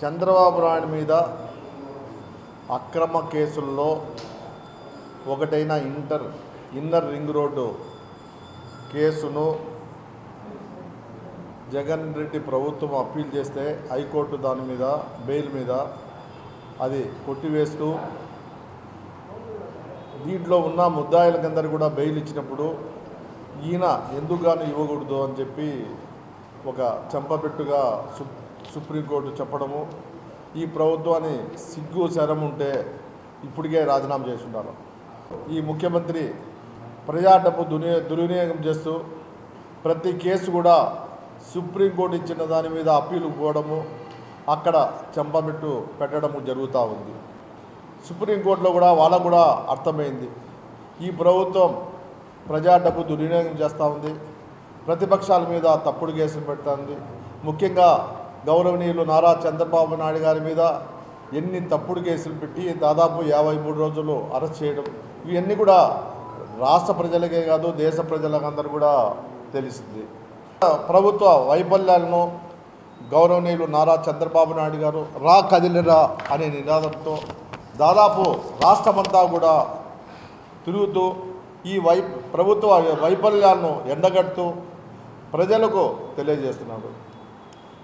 చంద్రబాబు నాయుడు మీద అక్రమ కేసుల్లో ఒకటైన ఇంటర్ ఇన్నర్ రింగ్ రోడ్డు కేసును జగన్ రెడ్డి ప్రభుత్వం అప్పీల్ చేస్తే హైకోర్టు దాని మీద బెయిల్ మీద అది కొట్టివేస్తూ దీంట్లో ఉన్న ముద్దాయిలకందరూ కూడా బెయిల్ ఇచ్చినప్పుడు ఈయన ఎందుకుగాను ఇవ్వకూడదు అని చెప్పి ఒక చెంపపెట్టుగా సు సుప్రీంకోర్టు చెప్పడము ఈ ప్రభుత్వాన్ని సిగ్గు శరం ఉంటే ఇప్పటికే రాజీనామా చేస్తున్నారు ఈ ముఖ్యమంత్రి ప్రజా డబ్బు దుని దుర్వినియోగం చేస్తూ ప్రతి కేసు కూడా సుప్రీంకోర్టు ఇచ్చిన దాని మీద అప్పీలు పోవడము అక్కడ చెంపమెట్టు పెట్టడము జరుగుతూ ఉంది. సుప్రీంకోర్టులో కూడా వాళ్ళకు కూడా అర్థమైంది. ఈ ప్రభుత్వం ప్రజా డబ్బు దుర్వినియోగం చేస్తూ ఉంది. ప్రతిపక్షాల మీద తప్పుడు కేసులు పెడుతుంది ముఖ్యంగా గౌరవనీయులు నారా చంద్రబాబు నాయుడు గారి మీద ఎన్ని తప్పుడు కేసులు పెట్టి దాదాపు యాభై మూడు రోజులు అరెస్ట్ చేయడం ఇవన్నీ కూడా రాష్ట్ర ప్రజలకే కాదు దేశ ప్రజలకందరూ కూడా తెలిసింది ప్రభుత్వ వైఫల్యాలను గౌరవనీయులు నారా చంద్రబాబు నాయుడు గారు రా కదిలిరా అనే నినాదంతో దాదాపు రాష్ట్రమంతా కూడా తిరుగుతూ ఈ వై ప్రభుత్వ వైఫల్యాలను ఎండగడుతూ ప్రజలకు తెలియజేస్తున్నాడు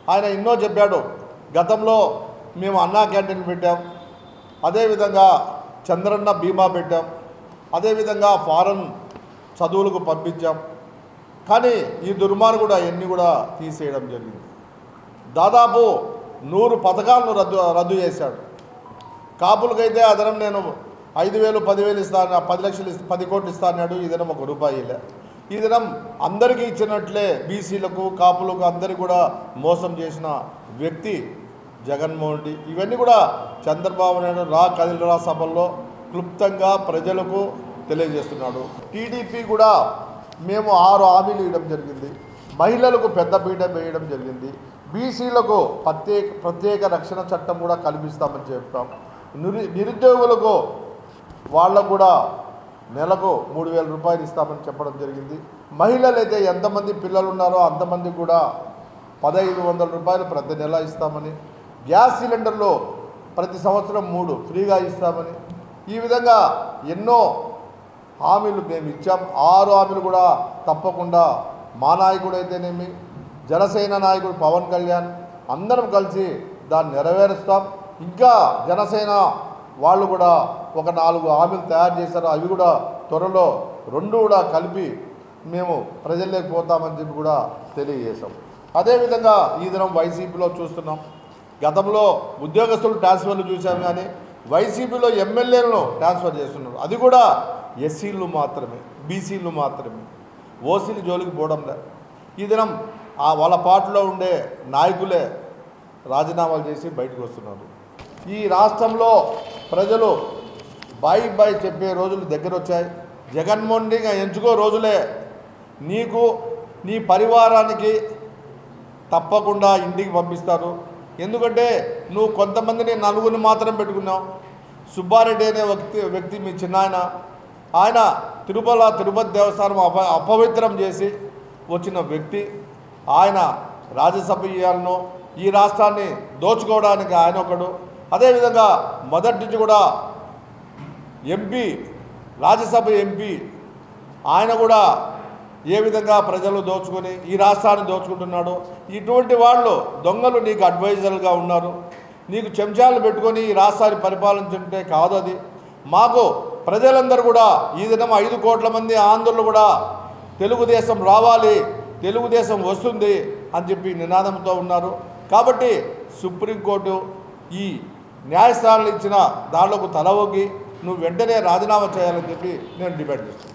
ఆయన ఎన్నో చెప్పాడు. గతంలో మేము అన్నా క్యాంటీన్ పెట్టాం. అదేవిధంగా చంద్రన్న బీమా పెట్టాం. అదేవిధంగా ఫారెన్ చదువులకు పంపించాం. కానీ ఈ దుర్మార్గుడు అవన్నీ కూడా తీసేయడం జరిగింది. దాదాపు నూరు పథకాలను రద్దు రద్దు చేశాడు. కాపులకైతే అదనం నేను ఐదు వేలు పదివేలు ఇస్తాను పది లక్షలు ఇస్తా పది కోట్లు ఇస్తా అన్నాడు. ఇదనం ఒక రూపాయి ఈ దినం అందరికీ ఇచ్చినట్లే బీసీలకు కాపులకు అందరికీ కూడా మోసం చేసిన వ్యక్తి జగన్మోహన్ రెడ్డి. ఇవన్నీ కూడా చంద్రబాబు నాయుడు రా కదిలరా సభల్లో క్లుప్తంగా ప్రజలకు తెలియజేస్తున్నాడు. టీడీపీ కూడా మేము ఆరు హామీలు ఇవ్వడం జరిగింది. మహిళలకు పెద్దపీట వేయడం జరిగింది. బీసీలకు ప్రత్యేక ప్రత్యేక రక్షణ చట్టం కూడా కల్పిస్తామని చెప్తాం నిరు నిరుద్యోగులకు వాళ్ళకు కూడా నెలకు మూడు వేల రూపాయలు ఇస్తామని చెప్పడం జరిగింది. మహిళలు అయితే ఎంతమంది పిల్లలు ఉన్నారో అంతమంది కూడా పదహైదు వందల రూపాయలు ప్రతి నెల ఇస్తామని గ్యాస్ సిలిండర్లో ప్రతి సంవత్సరం మూడు ఫ్రీగా ఇస్తామని ఈ విధంగా ఎన్నో హామీలు మేము ఇచ్చాం. ఆరు హామీలు కూడా తప్పకుండా మా నాయకుడు అయితేనేమి జనసేన నాయకుడు పవన్ కళ్యాణ్ అందరం కలిసి దాన్ని నెరవేరుస్తాం. ఇంకా జనసేన వాళ్ళు కూడా ఒక నాలుగు హామీలు తయారు చేశారు. అవి కూడా త్వరలో రెండు కూడా కలిపి మేము ప్రజల్లోకి పోతామని చెప్పి కూడా తెలియజేశాం. అదేవిధంగా ఈ దినం వైసీపీలో చూస్తున్నాం. గతంలో ఉద్యోగస్తులు ట్రాన్స్ఫర్లు చూశాం కానీ వైసీపీలో ఎమ్మెల్యేలను ట్రాన్స్ఫర్ చేస్తున్నారు. అది కూడా ఎస్సీలు మాత్రమే బీసీలు మాత్రమే. ఓసీలు జోలికి పోవడం లేదు. ఈ దినం ఆ వాళ్ళ పార్టీలో ఉండే నాయకులే రాజీనామాలు చేసి బయటకు వస్తున్నారు. ఈ రాష్ట్రంలో ప్రజలు బాయ్ బాయ్ చెప్పే రోజులు దగ్గర వచ్చాయి జగన్మోహన్ రెడ్డిగా ఎంచుకో రోజులే. నీకు నీ పరివారానికి తప్పకుండా ఇంటికి పంపిస్తారు. ఎందుకంటే నువ్వు కొంతమందిని నలుగురిని మాత్రం పెట్టుకున్నావు. సుబ్బారెడ్డి అనే వ్యక్తి వ్యక్తి మీ చిన్నాయన ఆయన తిరుమల తిరుపతి దేవస్థానం అప అపవిత్రం చేసి వచ్చిన వ్యక్తి ఆయన రాజ్యసభ ఇయ్యాలను ఈ రాష్ట్రాన్ని దోచుకోవడానికి ఆయన ఒకడు. అదేవిధంగా మొదటి నుంచి కూడా ఎంపీ రాజ్యసభ ఎంపీ ఆయన కూడా ఏ విధంగా ప్రజలు దోచుకొని ఈ రాష్ట్రాన్ని దోచుకుంటున్నాడు. ఇటువంటి వాళ్ళు దొంగలు నీకు అడ్వైజర్లుగా ఉన్నారు. నీకు చెంచాలు పెట్టుకొని ఈ రాష్ట్రాన్ని పరిపాలించుంటే కాదు అది. మాకు ప్రజలందరూ కూడా ఈ దినం ఐదు కోట్ల మంది ఆంధ్రులు కూడా తెలుగుదేశం రావాలి తెలుగుదేశం వస్తుంది అని చెప్పి నినాదంతో ఉన్నారు. కాబట్టి సుప్రీంకోర్టు ఈ న్యాయస్థానాలు ఇచ్చిన దానిలోకి తల నువ్వు వెంటనే రాజీనామా చేయాలని చెప్పి నేను డిమాండ్ చేస్తున్నాను